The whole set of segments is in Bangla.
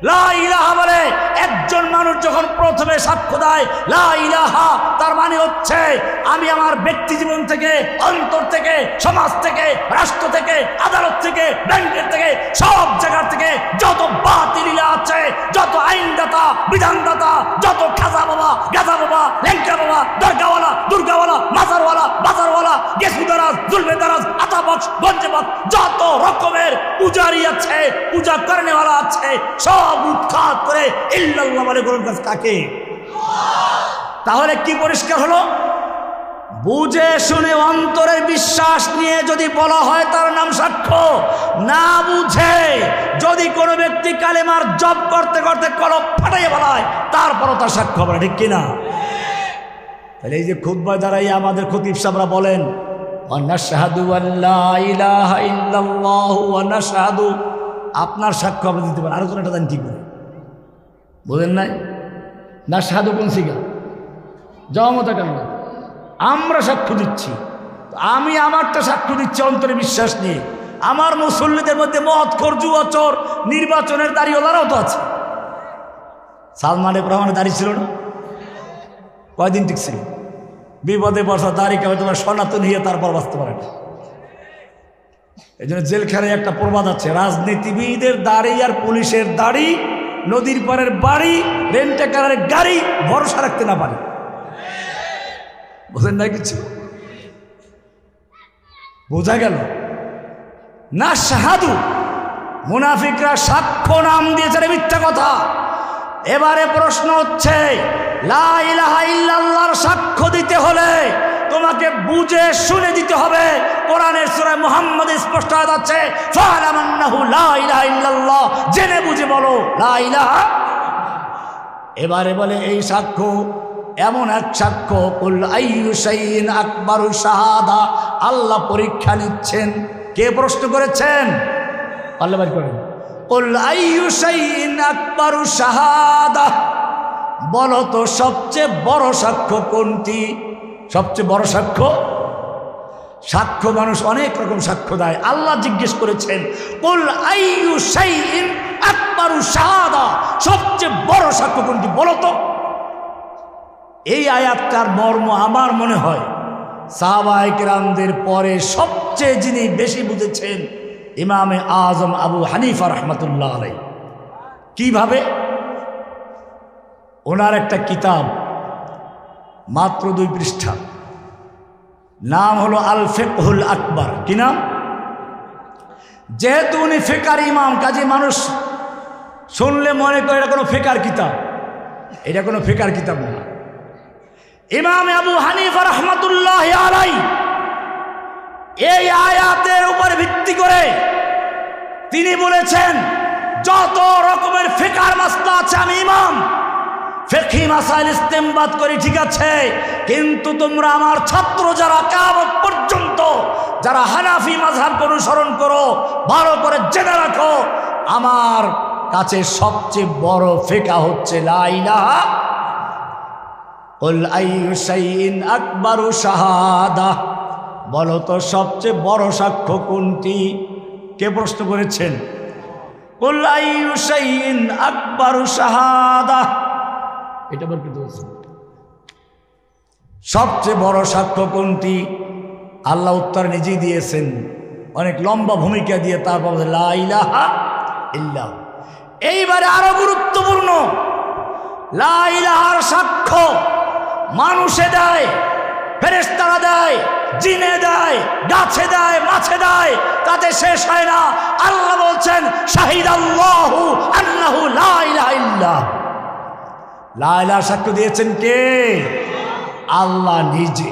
লা ইলাহা বলে একজন মানুষ যখন প্রথমে সাক্ষ্য দেয়, লা ইলাহা তার মানে হচ্ছে, আমি আমার ব্যক্তি জীবন থেকে, অন্তর থেকে, সমাজ থেকে, রাষ্ট্র থেকে, আদালত থেকে, ব্যাংকের থেকে, সব জায়গা থেকে যত বাতিলিলা আছে, যত আইনদাতা, বিধানদাতা, যত খাজা বাবা, গাজা বাবা লেঙ্কা বাবা, দরগাওয়ালা, দুর্গাওয়ালা, মাজারওয়ালা, বাজারওয়ালা, গেসুদারাজ, জুলমেদারাজ আতাবক্স গঞ্জেবক্স যত রকমের পূজারি আছে, পূজা করেনেওয়ালা আছে, সব উৎখাত করে, ইল্লাল্লাহ বলে গরুর কাছে কাকে? তাহলে কি পরিষ্কার হলো? বুঝে শুনে অন্তরের বিশ্বাস নিয়ে যদি বলা হয় তার নাম সাক্ষ্য। না বুঝে যদি কোনো ব্যক্তি কালেমার জব করতে করতে কলম ফাটাইয়ে বলা হয় তারপরও তার সাক্ষ্য হবে ঠিক কিনা? তাহলে এই যে খুদ্বায় দাঁড়াই আমাদের খতিব সাহরা বলেন আপনার সাক্ষ্য আপনি দিতে পারেন। আরও তো একটা জানি কি করে। বুঝেন নাই? না সাধু কোন শিখা জমতা কেন? আমরা সাক্ষ্য দিচ্ছি। আমি আমারটা সাক্ষ্য দিচ্ছি অন্তরে বিশ্বাস নিয়ে। আমার মুসল্লিদের মধ্যে মত খরজু অচর নির্বাচনের দাঁড়িওয়ালারাও তো আছে। সালমান রহমানের দাঁড়িয়ে ছিল না? কয়দিন ঠিক ছিল বিপদে বর্ষা দাঁড়িয়ে হয়তো তোমার সনাতন হয়ে তারপর বাঁচতে পারে। না এই জন্য জেলখানায় একটা প্রবাদ আছে, রাজনীতিবিদের দাড়ি আর পুলিশের দাড়ি নদীর পাড়ের বাড়ি, রেন্টে রেন্টাকারের গাড়ি, ভরসা রাখতে না পারে। বোঝেন না কিছু? বোঝা গেল। না শাহাদু, মুনাফিকরা সাক্ষ্য নাম দিয়েছে মিথ্যা কথা। এবারে প্রশ্ন হচ্ছে, লা ইলাহা ইল্লাল্লাহর সাক্ষ্য দিতে হলে তোমাকে বুঝে শুনে দিতে হবে। কোরআনের সূরা মুহাম্মদ স্পষ্ট হয়ে যাচ্ছে জেনে বুঝে বলো এবারে বলে, এই সাক্ষ্য, এমন এক সাক্ষ্য শাইইন আকবারু শাহাদা। আল্লাহ পরীক্ষা নিচ্ছেন। কে প্রশ্ন করেছেন? আল্লাহ করেন। শাইইন শাহাদা। বলো তো, সবচেয়ে বড় সাক্ষ্য কোনটি? সবচেয়ে বড় সাক্ষ্য? সাক্ষ্য মানুষ অনেক রকম সাক্ষ্য দেয়। আল্লাহ জিজ্ঞেস করেছেন সবচেয়ে বড় সাক্ষ্য কোনটি বলো তো? এই আয়াতটার মর্ম আমার মনে হয় সাহাবাহিকরামদের পরে সবচেয়ে যিনি বেশি বুঝেছেন ইমামে আজম আবু হানিফা রহমতুল্লাহ আলাই কীভাবে? ওনার একটা কিতাব মাত্র দুই পৃষ্ঠা। নাম হলো আল ফেকহুল আকবর। কি নাম? যেহেতু উনি ফেকার ইমাম, কাজে মানুষ শুনলে মনে করে এটা কোনো ফেকার কিতাব। এটা কোনো ফেকার কিতাব না। ইমাম আবু হানিফা রহমতুল্লাহ আলাই এই আয়াতের উপর ভিত্তি করে তিনি বলেছেন, যত রকমের ফেকার মাস্তা আছে আমি ইমাম। ফেকি মাসাইল ইস্তেমবাদ করি, ঠিক আছে? কিন্তু তোমরা আমার ছাত্র যারা কামত পর্যন্ত, যারা হানাফি মাঝহাব অনুসরণ করো, ভালো করে জেনে রাখো, আমার কাছে সবচেয়ে বড় ফেকা হচ্ছে লাইলাহা আকবরু শাহাদা। বলো তো, সবচেয়ে বড় সাক্ষ্য কোনটি? কে প্রশ্ন করেছেন? আকবরু শাহাদা। এটা বলছেন সবচেয়ে বড় সাক্ষ্য কোনটি? আল্লাহ উত্তর নিজেই দিয়েছেন। অনেক লম্বা ভূমিকা দিয়ে তারপর ইল্লাহ। এইবারে আরও গুরুত্বপূর্ণ। লা ইলাহার সাক্ষ্য মানুষে দেয় ফেরেস্তারা দেয়, জিনে দেয়, গাছে দেয়, মাছে দেয়, তাতে শেষ হয় না। আল্লাহ বলছেন শাহিদ আল্লাহ আল্লাহু লাইলাহ ইল্লাহ। লা ইলাহার সাক্ষ্য দিয়েছেন কে? আল্লাহ নিজে।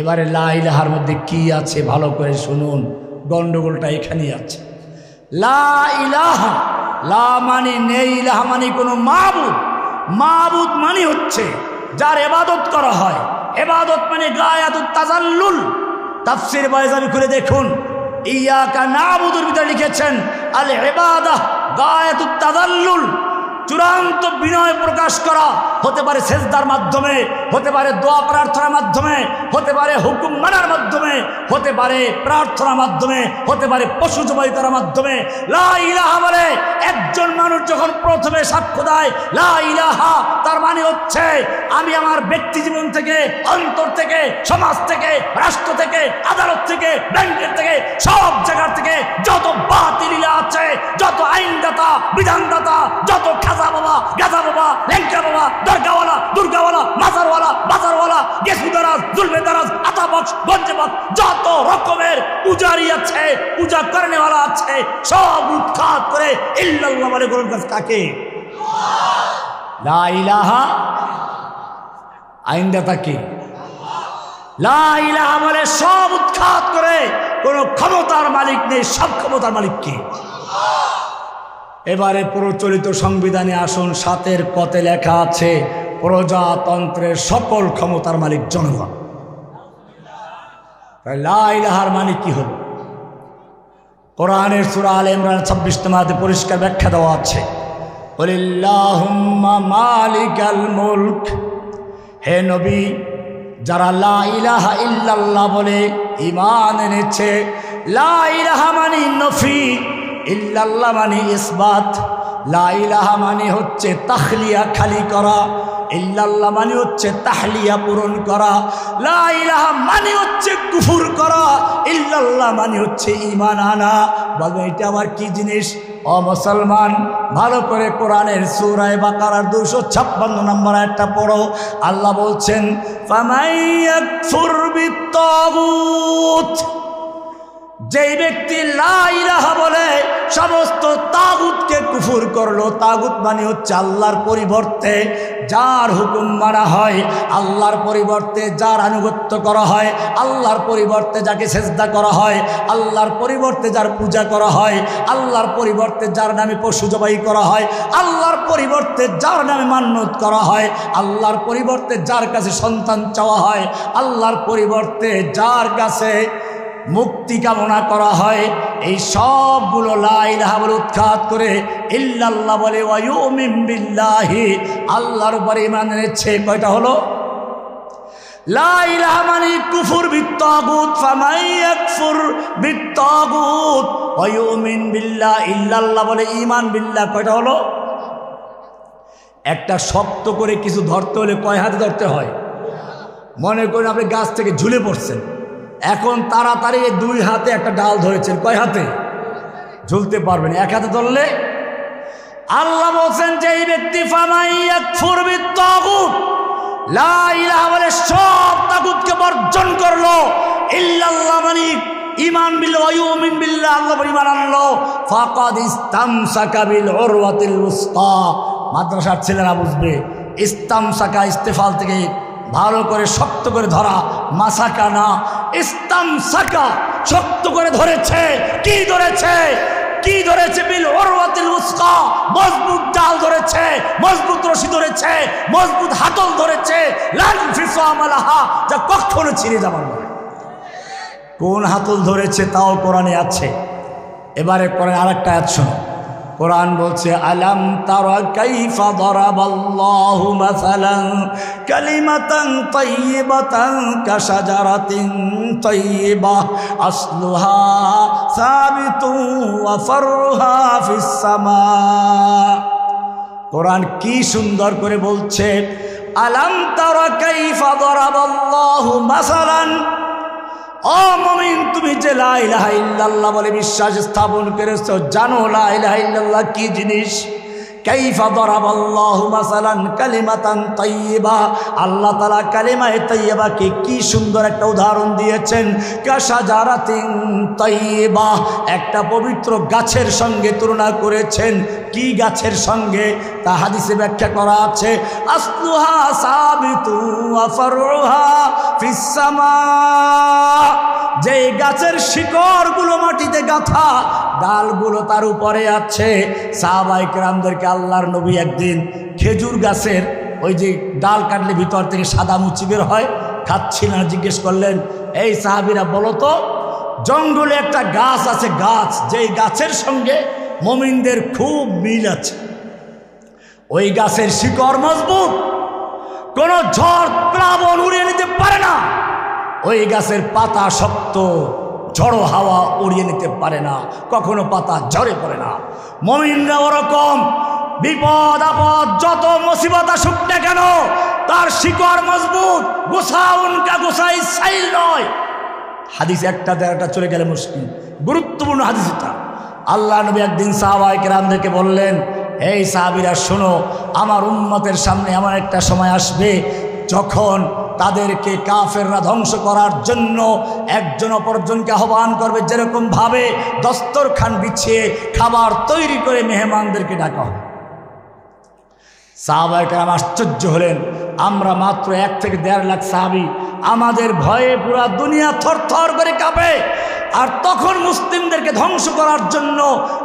এবারে লা ইলাহার মধ্যে কি আছে ভালো করে শুনুন। গন্ডগোলটা এখানেই আছে। লা ইলাহা লা মানে নেই ইলাহা মানে কোনো মাবুদ। মাবুদ মানে হচ্ছে যার এবাদত করা হয়। এবাদত মানে গায়াতুত তাজাল্লুল। তাফসির বয়জাবি খুলে দেখুন। ইয়াকা নাবুদুর ভিতরে লিখেছেন আল ইবাদাহ গায়াতুত তাজাল্লুল। চূড়ান্ত বিনয় প্রকাশ করা হতে পারে সেজদার মাধ্যমে, হতে পারে দোয়া প্রার্থনার মাধ্যমে, হতে পারে হুকুম মানার মাধ্যমে, হতে পারে প্রার্থনার মাধ্যমে, হতে পারে পশু জবাই করার মাধ্যমে। লা ইলাহা বলে, একজন মানুষ যখন প্রথমে সাক্ষ্য দেয়, লা ইলাহা, তার মানে হচ্ছে আমি আমার ব্যক্তি জীবন থেকে, অন্তর থেকে, সমাজ থেকে, রাষ্ট্র থেকে, আদালত থেকে, ব্যাংকের থেকে, সব জায়গার থেকে যত বাতিলিলা আছে, যত আইনদাতা, বিধানদাতা, যত খাজা বাবা গাজা বাবা লেঙ্কা বাবা দরগাওয়ালা, দুর্গাওয়ালা, মাজারওয়ালা বাজারওয়ালা গেসুদারাজ জুলবেদারাজ আতাবক্স গঞ্জেবক্স যত রকমের পূজারি আছে, পূজা করেনেওয়ালা আছে, সব উৎখাত করে ইল্লাল্লাহ বলে গ্রহণ কাজ কাকে? লা ইলাহা আইনদাতা কে? লা বলে সব উৎখাত করে কোন ক্ষমতার মালিক নেই, সব ক্ষমতার মালিক কে? এবারে প্রচলিত সংবিধানে আসুন, সাতের পথে লেখা আছে, প্রজাতন্ত্রের সকল ক্ষমতার মালিক জনগণ। তাই লা মানে কি হল? কোরআনের সুরা আল ইমরান ছাব্বিশ তোমাতে পরিষ্কার ব্যাখ্যা দেওয়া আছে মুলক। হে নবী, যারা লা ইলাহা ইল্লাল্লাহ বলে ইমান এনেছে, লা ইলাহা মানি নফি ইল্লাল্লাহ মানে ইসবাত, লা ইলাহা মানে হচ্ছে তাহলিয়া খালি করা, ইল্লাল্লাহ মানে হচ্ছে তাহলিয়া পূরণ করা, লা ইলাহা মানে হচ্ছে কুফুর করা, ইল্লাল্লাহ মানে হচ্ছে ইমান আনা। বলবে এটা আবার কি জিনিস? ও মুসলমান, ভালো করে কোরআনের সুরায় বা বাকারার দুশো ছাপ্পান্ন নম্বর একটা পড়ো। আল্লাহ বলছেন, ফামাইয়াকফুর বিত্তাগুত। যেই ব্যক্তি লাইলাহা বলে, সমস্ত তাগুতকে কুফুর করল। তাগুত মানে হচ্ছে আল্লাহর পরিবর্তে যার হুকুম মানা হয়, আল্লাহর পরিবর্তে যার আনুগত্য করা হয়, আল্লাহর পরিবর্তে যাকে সেজদা করা হয়, আল্লাহর পরিবর্তে যার পূজা করা হয়, আল্লাহর পরিবর্তে যার নামে পশু জবাই করা হয়, আল্লাহর পরিবর্তে যার নামে মান্যত করা হয়, আল্লাহর পরিবর্তে যার কাছে সন্তান চাওয়া হয়, আল্লাহর পরিবর্তে যার কাছে মুক্তি কামনা করা হয়। এই সবগুলো লাইলাহা বলে উৎখাত করে ইল্লাল্লাহ বলে বিল্লাহি। আল্লাহর উপরে ইমান এনেছে। কয়টা হলো? মানে কুফুর ইল্লাল্লাহ বলে ইমান বিল্লাহ। কয়টা হলো? একটা শক্ত করে কিছু ধরতে হলে কয় হাতে ধরতে হয়? মনে করেন আপনি গাছ থেকে ঝুলে পড়ছেন। এখন তাড়াতাড়ি দুই হাতে একটা ডাল ধরেছেন। কয় হাতে? ঝুলতে পারবেন। এক হাতে ধরলে? আল্লাহ বলছেন যে, এই ব্যক্তি বলে সব তাগুতকে বর্জন করল। ইল্লাল্লাহ মানে ইমান বিল ওয়ায়ুমিন বিল্লাহ। আল্লাহ বলে বিল মাদ্রাসার ছেলেরা বুঝবে, ইস্তামসাকা ইস্তেফাল থেকে ভালো করে শক্ত করে ধরা, মাসাকা না ইস্তাম সাকা, শক্ত করে ধরেছে। কি ধরেছে? কি ধরেছে বিল ওরওয়াতিল উসকা? মজবুত ডাল ধরেছে, মজবুত রশি ধরেছে, মজবুত হাতল ধরেছে। লাল ফিসামালাহা যা কখনো ছিঁড়ে যাবার নয় কোন হাতল ধরেছে তাও কোরআনে আছে। এবারে কোরআন আরেকটা আয়াত কোরআন বলছে আলাম তারা কোরআন কি সুন্দর করে বলছে আলাম তারা কাইফা দরাবাল্লাহু মাসালান ও মমিন তুমি যে লাইল্লাহ বলে বিশ্বাস স্থাপন করেছ জানো লাইল্লাহ কি জিনিস? কাইফা দরাবাল্লাহু মাসালান কালিমাতান তাইয়্যিবা আল্লাহ তাআলা কালিমায়ে তাইয়্যিবাকে কি সুন্দর একটা উদাহরণ দিয়েছেন। কাশাজারাতিন তাইয়্যিবা একটা পবিত্র গাছের সঙ্গে তুলনা করেছেন। কি গাছের সঙ্গে? তা হাদিসে ব্যাখ্যা করা আছে। আসলুহা সাবিতু ওয়া ফারুহা ফিস যে গাছের শিকড়গুলো মাটিতে গাঁথা, ডালগুলো তার উপরে আছে। সাহাবাইক রামদেরকে আল্লাহর নবী একদিন খেজুর গাছের ওই যে ডাল কাটলে ভিতর থেকে সাদা মুচি বের হয় খাচ্ছি না, জিজ্ঞেস করলেন, এই সাহাবিরা বলো তো, জঙ্গলে একটা গাছ আছে, গাছ, যেই গাছের সঙ্গে মমিনদের খুব মিল আছে। ওই গাছের শিকড় মজবুত, কোনো ঝড়, প্লাবন উড়িয়ে নিতে পারে না। ওই গাছের পাতা শক্ত, ঝড়ো হাওয়া উড়িয়ে নিতে পারে না, কখনো পাতা ঝরে পড়ে না। মমিনরা ওরকম বিপদ, আপদ, যত মুসিবত আসুক না কেন, তার শিকড় মজবুত গোসাউন কা গোসাই সাইল নয়। হাদিস একটা দেড়টা চলে গেলে মুশকিল। গুরুত্বপূর্ণ হাদিস এটা। আল্লাহ নবী একদিন সাহাবাহিক রামদেরকে বললেন, এই সাহাবিরা শোনো, আমার উম্মতের সামনে এমন একটা সময় আসবে যখন তাদেরকে কাফেররা ধ্বংস করার জন্য একজন অপরজনকে আহ্বান করবে, যেরকম ভাবে দস্তরখান বিছিয়ে খাবার তৈরি করে মেহমানদেরকে ডাকা হবে সাহাবাহিকেরাম আশ্চর্য হলেন, আমরা মাত্র এক থেকে দেড় লাখ সাহাবি, আমাদের ভয়ে পুরা দুনিয়া থর থর করে কাঁপে। আর তখন মুসলিমদেরকে ধ্বংস করার জন্য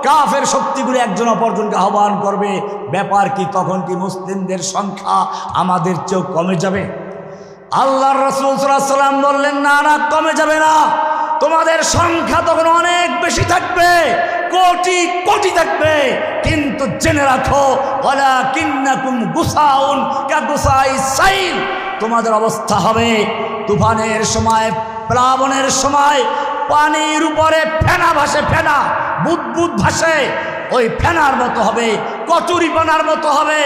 কাফের শক্তিগুলো একজন অপরজনকে আহ্বান করবে, ব্যাপার কি, তখন কি মুসলিমদের সংখ্যা আমাদের চেয়েও কমে যাবে? আল্লাহর রসুল সাল্লাম বললেন, না না, কমে যাবে না। তোমাদের সংখ্যা তখন অনেক বেশি থাকবে, কোটি কোটি থাকবে। কিন্তু জেনে রাখো ওলা কিন্নাকুম গুসাউন কা গুসাই সাইল। তোমাদের অবস্থা হবে, তুফানের সময়, প্লাবনের সময় পানির উপরে ফেনা ভাসে ফেনা, বুদবুদ ভাসে, ওই ফেনার মতো হবে, কচুরি পানার মতো হবে,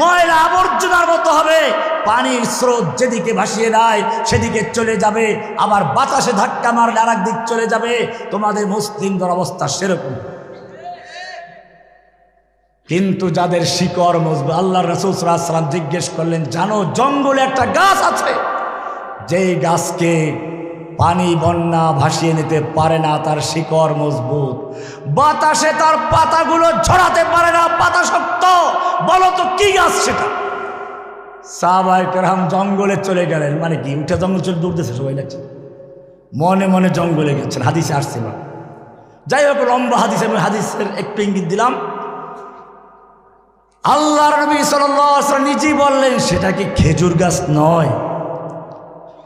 ময়লা আবর্জনার মতো হবে, পানির স্রোত যেদিকে ভাসিয়ে দেয় সেদিকে চলে যাবে, আবার বাতাসে ধাক্কা মারলে আর দিক চলে যাবে, তোমাদের মুসলিমদের অবস্থা সেরকম। কিন্তু যাদের শিকড় মজবুত আল্লাহ রসুল জিজ্ঞেস করলেন, জানো জঙ্গলে একটা গাছ আছে? যেই গাছকে পানি বন্যা ভাসিয়ে নিতে পারে না তার শিকড় মজবুত। বাতাসে তার পাতাগুলো ঝরাতে পারে না, পাতা শক্ত। বলো তো, কি গাছ সেটা? সাহবাইকরাম জঙ্গলে চলে গেলেন। মানে কি, উঠে জঙ্গল চলে দৌড়তেছে সবাই লাগছে মনে মনে জঙ্গলে গেছেন, হাদিসে আসছে না। যাই হোক, লম্বা হাদিস আমি হাদিসের একটু ইঙ্গিত দিলাম। আল্লাহ নবী সাল নিজেই বললেন, সেটা কি খেজুর গাছ নয়?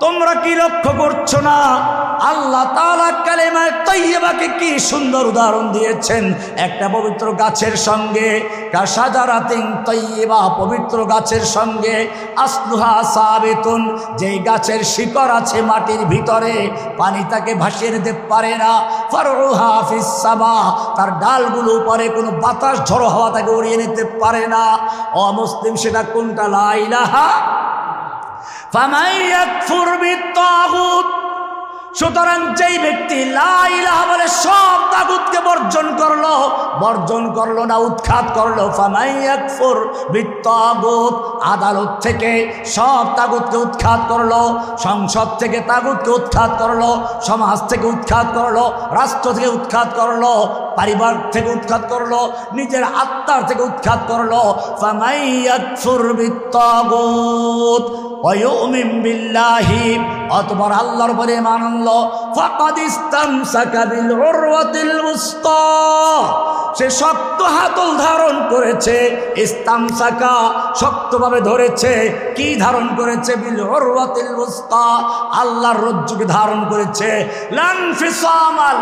তোমরা কি লক্ষ্য করছ না? আল্লাহ তাআলা কালেমায় তৈবাকে কি সুন্দর উদাহরণ দিয়েছেন? একটা পবিত্র গাছের সঙ্গে তৈবা পবিত্র গাছের সঙ্গে, আসলুহা সাবেতুন, যেই গাছের শিকড় আছে মাটির ভিতরে, পানি তাকে ভাসিয়ে নিতে পারে না। ফারুহা ফিসামা তার ডালগুলো উপরে কোনো বাতাস ঝড়ো হওয়া তাকে উড়িয়ে নিতে পারে না। অমুসলিম সেটা কোনটা? লাইলাহা সুতরাং যেই ব্যক্তি লাইলাহা বলে সব তাগুতকে বর্জন করল বর্জন করল না, উৎখাত করল ফামাইয়াকফুর বিত্তাগুত। আদালত থেকে সব তাগুতকে উৎখাত করল, সংসদ থেকে তাগুতকে উৎখাত করল, সমাজ থেকে উৎখাত করল, রাষ্ট্র থেকে উৎখাত করল, পরিবার থেকে উৎখাত করল, নিজের আত্মার থেকে উৎখাত করল ফামাইয়াকফুর বিত্তাগুত। ويؤمن بالله অতবার আল্লাহর পরে মানল ফাকাদ ইস্তামসাকা বিল উরওয়াতিল উসকা সে শক্ত হাতল ধারণ করেছে ইস্তাম ইস্তামসাকা শক্তভাবে ধরেছে, কি ধারণ করেছে? বিল উরওয়াতিল উসকা আল্লাহর রজ্জুকে ধারণ করেছে।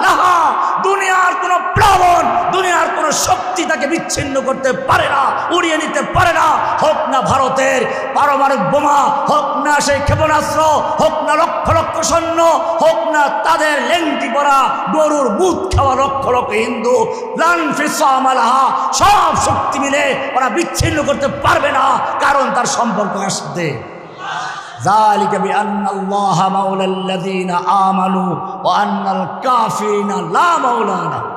লাহা, দুনিয়ার কোনো প্লাবন, দুনিয়ার কোনো শক্তি তাকে বিচ্ছিন্ন করতে পারে না, উড়িয়ে নিতে পারে না। হোক না ভারতের পারমাণবিক বোমা, হোক না সেই ক্ষেপণাস্ত্র, হোক না লক্ষ সৈন্য হোক না তাদের লেংটি পরা গরুর বুথ খাওয়া লক্ষ লক্ষ হিন্দু লান ফিসামালাহা সব শক্তি মিলে ওরা বিচ্ছিন্ন করতে পারবে না কারণ তার সম্পর্ক কার সাথে ذلك بأن الله مولى الذين آمنوا وأن الكافرين لا مولى لهم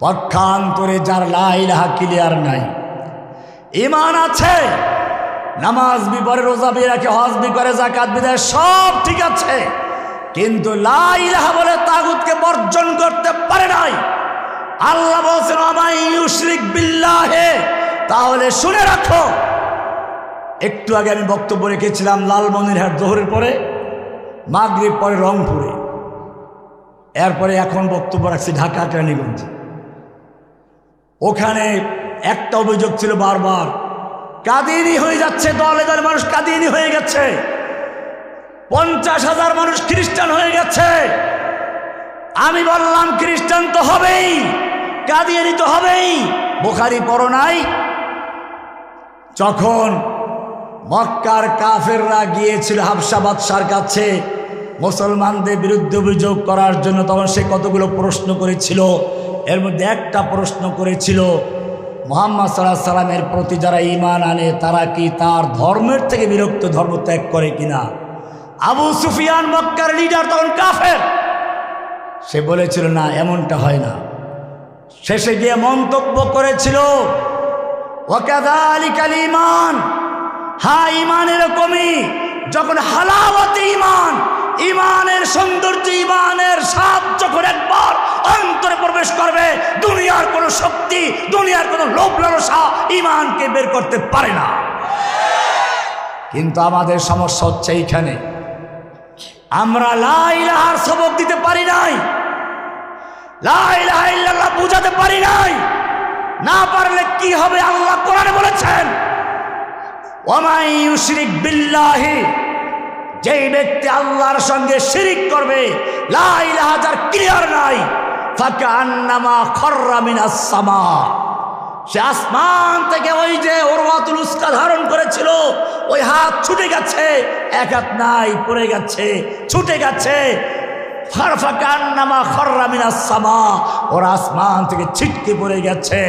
পক্ষান্তরে যার লাইলাহা ক্লিয়ার নাই ইমান আছে নামাজ বি পরে রোজা বি রাখে, হজ বি করে জাকাত বি দেয়, সব ঠিক আছে। কিন্তু লাইলাহা বলে তাগুতকে বর্জন করতে পারে নাই। আল্লাহ বলছেন আমাই ইউশরিক বিল্লাহে তাহলে শুনে রাখো। একটু আগে আমি বক্তব্য রেখেছিলাম লালমনিরহাট জোহরের পরে, মাগরীব পরে রংপুরে। এরপরে এখন বক্তব্য রাখছি ঢাকা কেরানীগঞ্জে ওখানে একটা অভিযোগ ছিল বারবার কাদিনী হয়ে যাচ্ছে দল দলে মানুষ কাদিনী হয়ে গেছে। পঞ্চাশ হাজার মানুষ খ্রিস্টান হয়ে গেছে। আমি বললাম, খ্রিস্টান তো হবেই কাদিয়ানি তো হবেই। বোখারি পড়ো নাই। যখন মক্কার কাফেররা গিয়েছিল হাবসা বাদশার কাছে মুসলমানদের বিরুদ্ধে অভিযোগ করার জন্য, তখন সে কতগুলো প্রশ্ন করেছিল? এর মধ্যে একটা প্রশ্ন করেছিল মোহাম্মদ সাল্লাহ সাল্লামের প্রতি যারা ইমান আনে, তারা কি তার ধর্মের থেকে বিরক্ত ধর্ম ত্যাগ করে কিনা? আবু সুফিয়ান মক্কার লিডার তখন কাফের। সে বলেছিল, না, এমনটা হয় না। শেষে গিয়ে মন্তব্য করেছিল ইমান হা ইমান এরকমই, যখন হালাওয়াতে ইমান ইমানের সৌন্দর্য, ইমানের স্বাদ যখন একবার অন্তরে প্রবেশ করবে, দুনিয়ার কোনো শক্তি, দুনিয়ার কোনো লোভ লালসা ইমানকে বের করতে পারে না। কিন্তু আমাদের সমস্যা হচ্ছে এইখানে। আমরা লাইলাহার সবক দিতে পারি নাই। লাইলাহা বুঝাতে পারি নাই। না পারলে কি হবে আল্লাহ কোরআনে বলেছেন? ওমাই ইউশরিক বিল্লাহি যেই ব্যক্তি আল্লাহর সঙ্গে শিরিক করবে, লা ইলাহা যার ক্লিয়ার নাই। ফাকা আন্নামা খররা মিনাস সামা। সে আসমান থেকে ওই যে ওরওয়াতুল উস্কা ধারণ করেছিল, ওই হাত ছুটে গেছে, এক হাত নাই, পড়ে গেছে, ছুটে গেছে। ওরা আসমান থেকে ছিটকে পড়ে গেছে।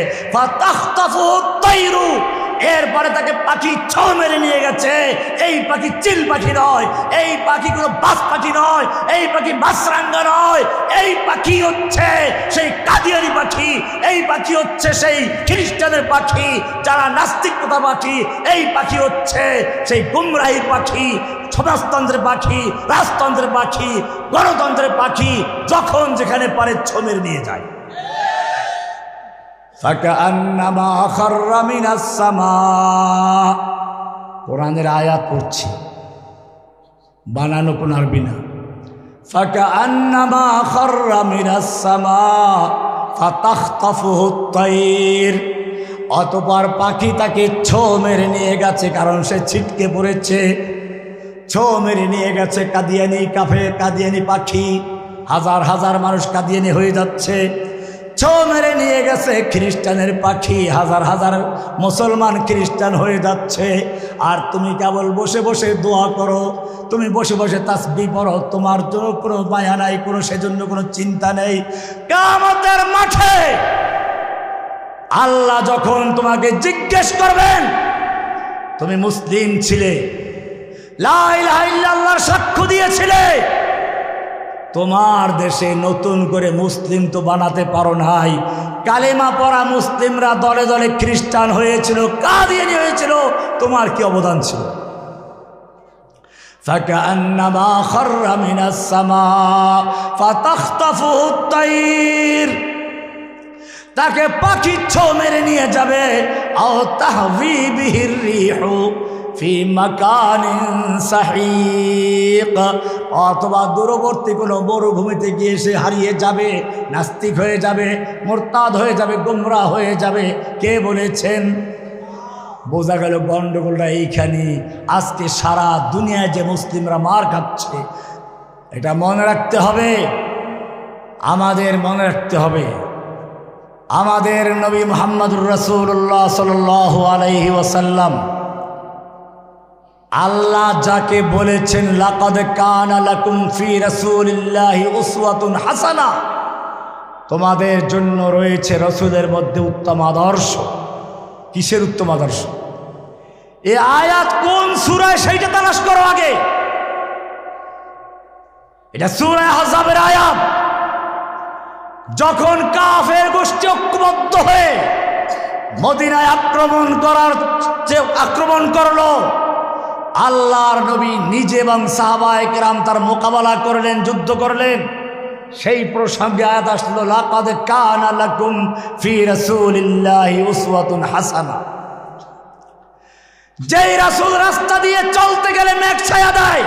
এরপরে তাকে পাখি ছ মেরে নিয়ে গেছে। এই পাখি চিল পাখি নয়, এই পাখি কোনো বাস পাখি নয়, এই পাখি বাসরাঙ্গা নয়, এই পাখি হচ্ছে সেই কাদিয়ারি পাখি, এই পাখি হচ্ছে সেই খ্রিস্টানের পাখি, যারা নাস্তিকতা পাখি, এই পাখি হচ্ছে সেই গুমরাহির পাখি, সমাজতন্ত্রের পাখি, রাজতন্ত্রের পাখি, গণতন্ত্রের পাখি, যখন যেখানে পারে ছমের নিয়ে যায়। কোরআনের আয়াত পড়ছি। বানানো কোন আরবি না। অতপর পাখি তাকে ছো মেরে নিয়ে গেছে, কারণ সে ছিটকে পড়েছে। ছো মেরে নিয়ে গেছে, কাদিয়ানি কাফে কাদিয়ানি পাখি। হাজার হাজার মানুষ কাদিয়ানি হয়ে যাচ্ছে। ছো মেরে নিয়ে গেছে, খ্রিস্টানের পাখি, হাজার হাজার মুসলমান খ্রিস্টান হয়ে যাচ্ছে। আর তুমি কেবল বসে বসে দোয়া করো, তুমি বসে বসে তাসবি পড়ো, তোমার জন্য কোনো মায়া নাই, কোনো সেজন্য কোনো চিন্তা নেই। কামতের মাঠে আল্লাহ যখন তোমাকে জিজ্ঞেস করবেন, তুমি মুসলিম ছিলে লাইল্লাহর সাক্ষ্য দিয়েছিলে তোমার দেশে নতুন করে মুসলিম তো বানাতে পারো নাই কালেমা পড়া মুসলিমরা দলে দলে খ্রিস্টান হয়েছিল কাদিয়ানি হয়েছিল তোমার কি অবদান ছিল فكأنما خر من السماء فتخطفه الطير তাকে পাখি ছো মেরে নিয়ে যাবে আও তাহবি বিহির রিহু ফি সাহিক, অথবা দূরবর্তী কোনো মরুভূমিতে গিয়ে সে হারিয়ে যাবে, নাস্তিক হয়ে যাবে, মোরতাদ হয়ে যাবে, গুমরা হয়ে যাবে। কে বলেছেন? বোঝা গেল গণ্ডগোলটা এইখানে আজকে সারা দুনিয়ায় যে মুসলিমরা মার খাচ্ছে, এটা মনে রাখতে হবে। আমাদের মনে রাখতে হবে। আমাদের নবী মোহাম্মদুর রসুল্লাহ সাল আলহি ওসাল্লাম আল্লাহ যাকে বলেছেন, লাকদ কান লাকুম ফি রাসূলিল্লাহি উসওয়াতুন হাসানা। তোমাদের জন্য রয়েছে রসুলের মধ্যে উত্তম আদর্শ। কিসের উত্তম আদর্শ? এ আয়াত কোন সূরায় সেইটা তালাশ করো আগে। এটা সূরায় হাজাবের আয়াত। যখন কাফের গোষ্ঠী ঐক্যবদ্ধ হয়ে মদিনায় আক্রমণ করার আক্রমণ করল আল্লাহর নবী নিজে এবং সাহাবায়ক রাম তার মোকাবেলা করলেন, যুদ্ধ করলেন। সেই প্রসঙ্গে আয়াত আসলো, লাকাদ কানা লাকুম ফি রাসূলিল্লাহি উসওয়াতুন হাসানা। যেই রাসূল রাস্তা দিয়ে চলতে গেলে মেঘ ছায়া দেয়,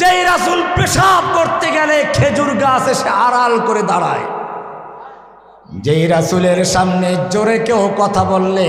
যেই রাসূল পেশাব করতে গেলে খেজুর গাছ এসে আড়াল করে দাঁড়ায়। যেই রাসূলের সামনে জোরে কেউ কথা বললে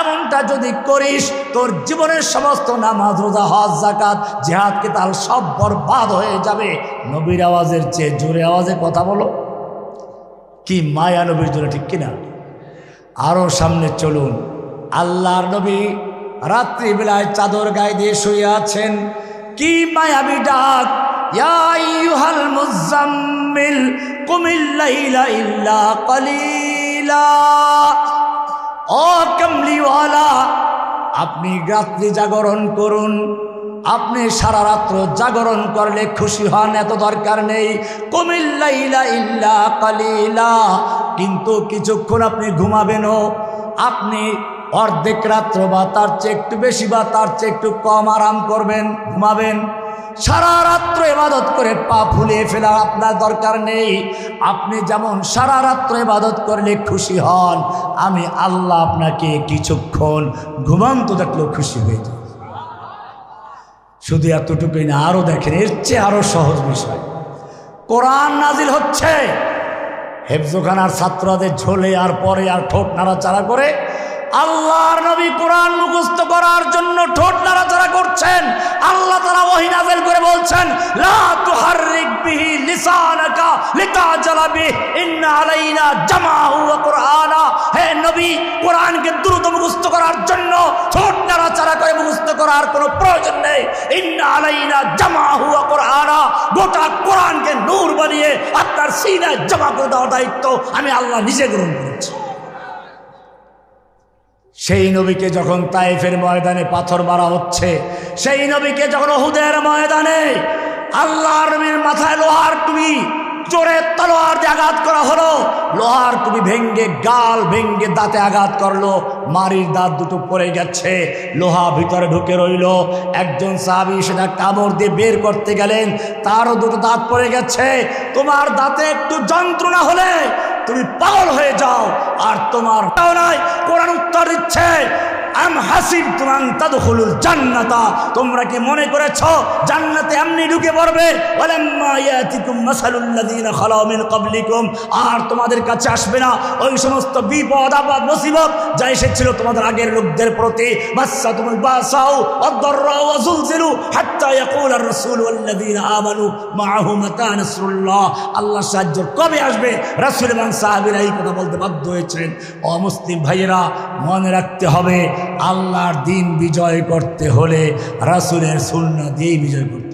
এমনটা যদি করিস, তোর জীবনের সমস্ত নামাজ, রোজা, হজ জাকাত জেহাদ কেতাল সব বরবাদ হয়ে যাবে। নবীর আওয়াজের চেয়ে জোরে আওয়াজে কথা বলো। কি মায়া নবীর জন্য ঠিক কিনা? আরও সামনে চলুন। আল্লাহর নবী রাত্রিবেলায় চাদর গায়ে দিয়ে শুয়ে আছেন। কি মায়াবি ডাক। আইয়ুহাল মুজাম্মিল ইল্লা কালিলা। কামলিওয়ালা আপনি রাত্রি জাগরণ করুন। আপনি সারা রাত্র জাগরণ করলে খুশি হন, এত দরকার নেই। ইল্লা কালিলা, কিন্তু কিছুক্ষণ আপনি ঘুমাবেনও। আপনি অর্ধেক রাত্র বা তার চেয়ে একটু বেশি বা তার চেয়ে একটু কম আরাম করবেন, ঘুমাবেন। সারা রাত্র ইবাদত করে পা ফুলিয়ে ফেলার আপনার দরকার নেই। আপনি যেমন সারা রাত্র ইবাদত করলে খুশি হন, আমি আল্লাহ আপনাকে কিছুক্ষণ ঘুমান্ত দেখলেও খুশি হয়ে যায় শুধু এতটুকুই না আরও দেখেন, এর চেয়ে আরও সহজ বিষয়। কোরআন নাজিল হচ্ছে। হেফজোখানার ছাত্রদের ঝোলে আর পরে আর ঠোঁট নাড়াচাড়া করে আল্লাহর নবী কোরআন মুখস্থ করার জন্য ঠোঁট নাড়াচাড়া করছেন। আল্লাহ তারা ওহি নাযিল করে বলছেন, লা আলাইনা হে নবী দ্রুত করার জন্য ঠোঁট করে করার কোনো প্রয়োজন নেই। আলাইনা গোটা বানিয়ে আপনার সিনায় জমা করে দেওয়ার দায়িত্ব আমি আল্লাহ নিজে গ্রহণ করেছি। সেই নবীকে যখন তাইফের ময়দানে পাথর মারা হচ্ছে, সেই নবীকে যখন ওহুদের ময়দানে আল্লাহর নবীর মাথায় লোহার তুমি জোরে তলোয়ার দিয়ে আঘাত করা হলো, লোহার তুমি ভেঙ্গে, গাল ভেঙ্গে দাঁতে আঘাত করল মারির দাঁত দুটো পড়ে গেছে, লোহা ভিতরে ঢুকে রইল। একজন সাহাবি সেটা কামড় দিয়ে বের করতে গেলেন, তারও দুটো দাঁত পড়ে গেছে, তোমার দাঁতে একটু যন্ত্রণা হলে তুমি পাগল হয়ে যাও আর তোমার নাই। কোরআন উত্তর দিচ্ছে আম হাসিব তুমান তাদখুলুল জান্নাতা। তোমরা কি মনে করেছ, জান্নাতে এমনি ঢুকে পড়বে? ক্বাবলিকুম। আর তোমাদের কাছে আসবে না। ওই সমস্ত বিপদ, আপদ, মুসিবত যা এসেছিল তোমাদের আগের লোকদের প্রতি। মাআহু মাতা নাসরুল্লাহ। আল্লাহ সাহায্য কবে আসবে? রাসূল এবং সাহাবীরা এই কথা বলতে বাধ্য হয়েছেন অমুসলিম ভাইয়েরা, মনে রাখতে হবে আল্লাহর দিন বিজয় করতে হলে রাসুলের সুন্না দিয়েই বিজয় করতে